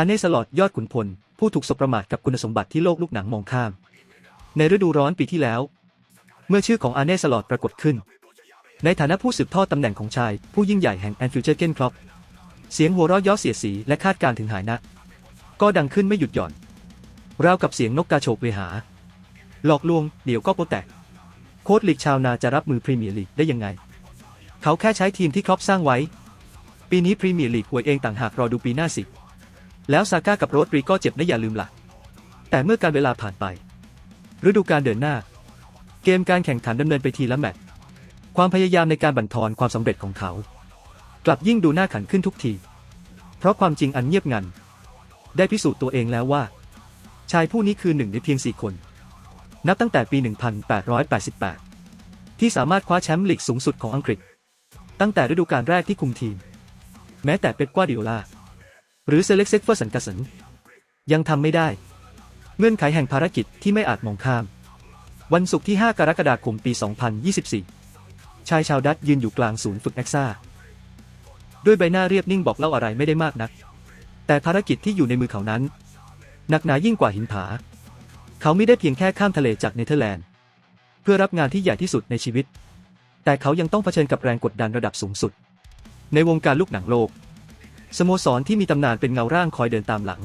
อาเน่สลอดยอดขุนพล ผู้ถูกสบประมาทกับคุณสมบัติที่โลกลูกหนังมองข้าม ในฤดูร้อนปีที่แล้ว เมื่อชื่อของอาเน่สลอดปรากฏขึ้น ในฐานะผู้สืบทอดตำแหน่งของชาย ผู้ยิ่งใหญ่แห่งแอนฟิวเจอร์เกนครอปเสียงหัวเราะย้อเสียสีและคาดการณ์ถึงหายนะก็ดังขึ้นไม่หยุดหย่อนราวกับเสียงนกกาโฉบเวหา หลอกลวง เดี๋ยวก็โปแตก โค้ชลีกชาวนาจะรับมือพรีเมียร์ลีกได้ยังไง เขาแค่ใช้ทีมที่ครอปสร้างไว้ ปีนี้พรีเมียร์ลีกหวยเองต่างหากรอดูปีหน้าสิ แล้วซาก้ากับโรดรีก็เจ็บนะอย่าลืมล่ะ แต่เมื่อการเวลาผ่านไป ฤดูกาลเดินหน้า เกมการแข่งขันดำเนินไปทีละแมตช์ความพยายามในการบั่นทอนความสำเร็จของเขา กลับยิ่งดูน่าขันขึ้นทุกที เพราะความจริงอันเงียบงัน ได้พิสูจน์ตัวเองแล้วว่า ชายผู้นี้คือหนึ่งในเพียงสี่คน นับตั้งแต่ปี 1888 ที่สามารถคว้าแชมป์ลีกสูงสุดของอังกฤษ ตั้งแต่ฤดูกาลแรกที่คุมทีม แม้แต่เป๊ปกวาดิโอลา หรือเซเล็กเซกเฟอร์สันกสันยังทำไม่ได้ เงื่อนไขแห่งภารกิจที่ไม่อาจมองข้าม วันศุกร์ที่ 5 กรกฎาคมปี 2024 ชายชาวดัตยืนอยู่กลางศูนย์ฝึกแอ็กซ่า ด้วยใบหน้าเรียบนิ่งบอกเล่าอะไรไม่ได้มากนัก แต่ภารกิจที่อยู่ในมือเขานั้น หนักหนายิ่งกว่าหินผา เขาไม่ได้เพียงแค่ข้ามทะเลจากเนเธอร์แลนด์ เพื่อรับงานที่ใหญ่ที่สุดในชีวิต แต่เขายังต้องเผชิญกับแรงกดดันระดับสูงสุด ในวงการลูกหนังโลก สโมสรที่มีตำนานเป็นเงาร่างคอยเดินตามหลัง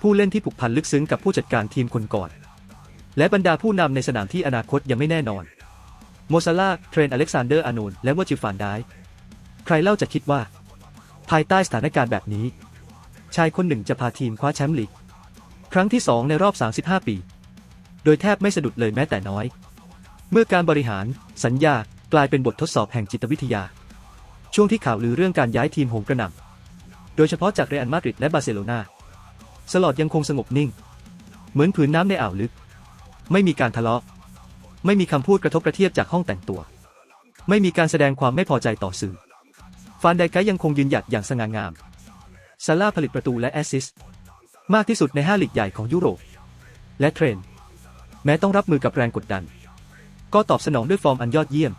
ผู้เล่นที่ผูกพันลึกซึ้งกับผู้จัดการทีมคนก่อน และบรรดาผู้นำในสนามที่อนาคตยังไม่แน่นอน โมซาลาเทรนอเล็กซานเดอร์อานูนและวอร์จิฟานไดค์ใครเล่าจะคิดว่า ภายใต้สถานการณ์แบบนี้ ชายคนหนึ่งจะพาทีมคว้าแชมป์ลีก ครั้งที่ 2 ในรอบ 35 ปี โดยแทบไม่สะดุดเลยแม้แต่น้อย เมื่อการบริหาร สัญญากลายเป็นบททดสอบแห่งจิตวิทยา ช่วงที่ข่าวลือเรื่องการย้ายทีมโหมกระหน่ำ โดยเฉพาะจากเรอัลมาดริดและบาร์เซโลนาสลอดยังคงสงบนิ่ง เหมือนผืนน้ำในอ่าวลึก ไม่มีการทะเลาะ ไม่มีคำพูดกระทบกระเทียบจากห้องแต่งตัว ไม่มีการแสดงความไม่พอใจต่อสื่อ ฟานไดไกยังคงยืนหยัดอย่างสง่างาม ซาร่าผลิตประตูและแอสซิสต์มากที่สุดในห้าลีกใหญ่ของยุโรป และเทรน แม้ต้องรับมือกับแรงกดดัน ก็ตอบสนองด้วยฟอร์มอันยอดเยี่ยม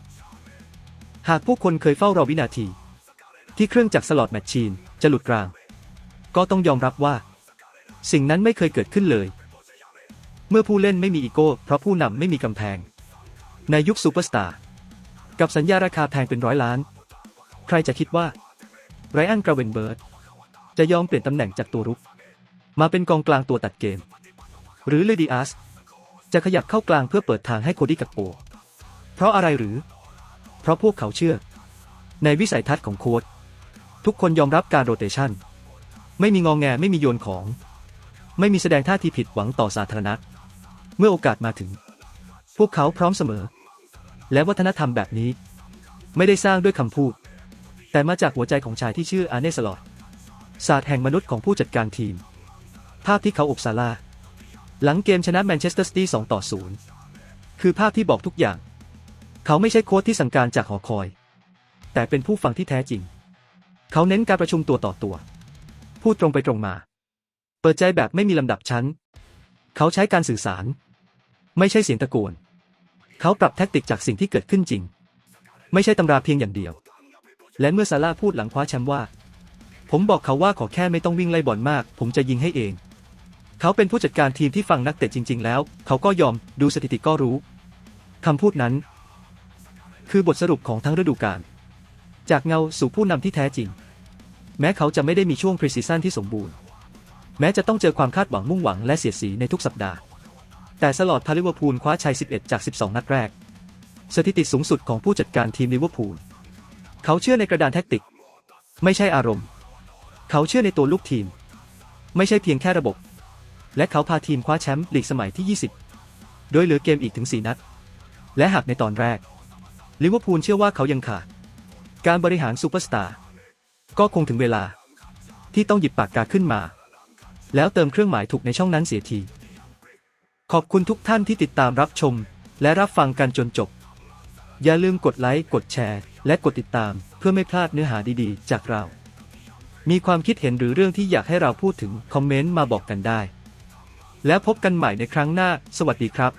หากผู้คนเคยเฝ้ารอวินาที ที่เครื่องจักรสลอดแมชชีนจะหลุดกลาง ก็ต้องยอมรับว่า สิ่งนั้นไม่เคยเกิดขึ้นเลย เมื่อผู้เล่นไม่มีอีโก้ เพราะผู้นำไม่มีกำแพง ในยุคซูเปอร์สตาร์กับสัญญาราคาแพงเป็นร้อยล้าน ใครจะคิดว่าไรอันกราเวนเบิร์ดจะยอมเปลี่ยนตำแหน่งจากตัวรุก มาเป็นกองกลางตัวตัดเกม หรือเลดิอัสจะขยับเข้ากลางเพื่อเปิดทางให้โคดี้กักโป เพราะอะไรหรือ เพราะพวกเขาเชื่อ ในวิสัยทัศน์ของโค้ด ทุกคนยอมรับการโรเตชันไม่มีงองแงไม่มีโยนของ ไม่มีแสดงท่าทีผิดหวังต่อสาธารณะเมื่อโอกาสมาถึง พวกเขาพร้อมเสมอ และวัฒนธรรมแบบนี้ ไม่ได้สร้างด้วยคำพูด แต่มาจากหัวใจของชายที่ชื่ออาเนสลอดศาสตร์แห่งมนุษย์ของผู้จัดการทีม ภาพที่เขาอบซาร่าหลังเกมชนะแมนเชสเตอร์ซิตี้2ต่อ 0 คือภาพที่บอกทุกอย่าง เขาไม่ใช่โค้ชที่สั่งการจากหอคอย แต่เป็นผู้ฟังที่แท้จริง เขาเน้นการประชุมตัวต่อตัว พูดตรงไปตรงมา เปิดใจแบบไม่มีลำดับชั้น เขาใช้การสื่อสาร ไม่ใช่เสียงตะโกน เขาปรับแทคติกจากสิ่งที่เกิดขึ้นจริง ไม่ใช่ตำราเพียงอย่างเดียว และเมื่อซาร่าพูดหลังคว้าแชมป์ว่า ผมบอกเขาว่าขอแค่ไม่ต้องวิ่งไล่บอลมาก ผมจะยิงให้เอง เขาเป็นผู้จัดการทีมที่ฟังนักเตะจริง ๆ แล้ว เขาก็ยอมดูสถิติก็รู้คำพูดนั้น คือบทสรุปของทั้งฤดูกาล จากเงาสู่ผู้นำที่แท้จริง แม้เขาจะไม่ได้มีช่วงพรีซีซั่นที่สมบูรณ์ แม้จะต้องเจอความคาดหวังมุ่งหวังและเสียดสีในทุกสัปดาห์ แต่สลอดพาลิเวอร์พูลคว้าชัย 11 จาก 12 นัดแรก สถิติสูงสุดของผู้จัดการทีมลิเวอร์พูล เขาเชื่อในกระดานแท็กติก ไม่ใช่อารมณ์ เขาเชื่อในตัวลูกทีม ไม่ใช่เพียงแค่ระบบ และเขาพาทีมคว้าแชมป์ลีกสมัยที่ 20 โดยเหลือเกมอีกถึง 4 นัด และหากในตอนแรกลิเวอร์พูลเชื่อว่าเขายังขาด การบริหารซูเปอร์สตาร์ก็คงถึงเวลา ที่ต้องหยิบปากกาขึ้นมา แล้วเติมเครื่องหมายถูกในช่องนั้นเสียที ขอบคุณทุกท่านที่ติดตามรับชม และรับฟังกันจนจบ อย่าลืมกดไลค์ กดแชร์ และกดติดตาม เพื่อไม่พลาดเนื้อหาดีๆ จากเรา มีความคิดเห็นหรือเรื่องที่อยากให้เราพูดถึงคอมเมนต์มาบอกกันได้ แล้วพบกันใหม่ในครั้งหน้า สวัสดีครับ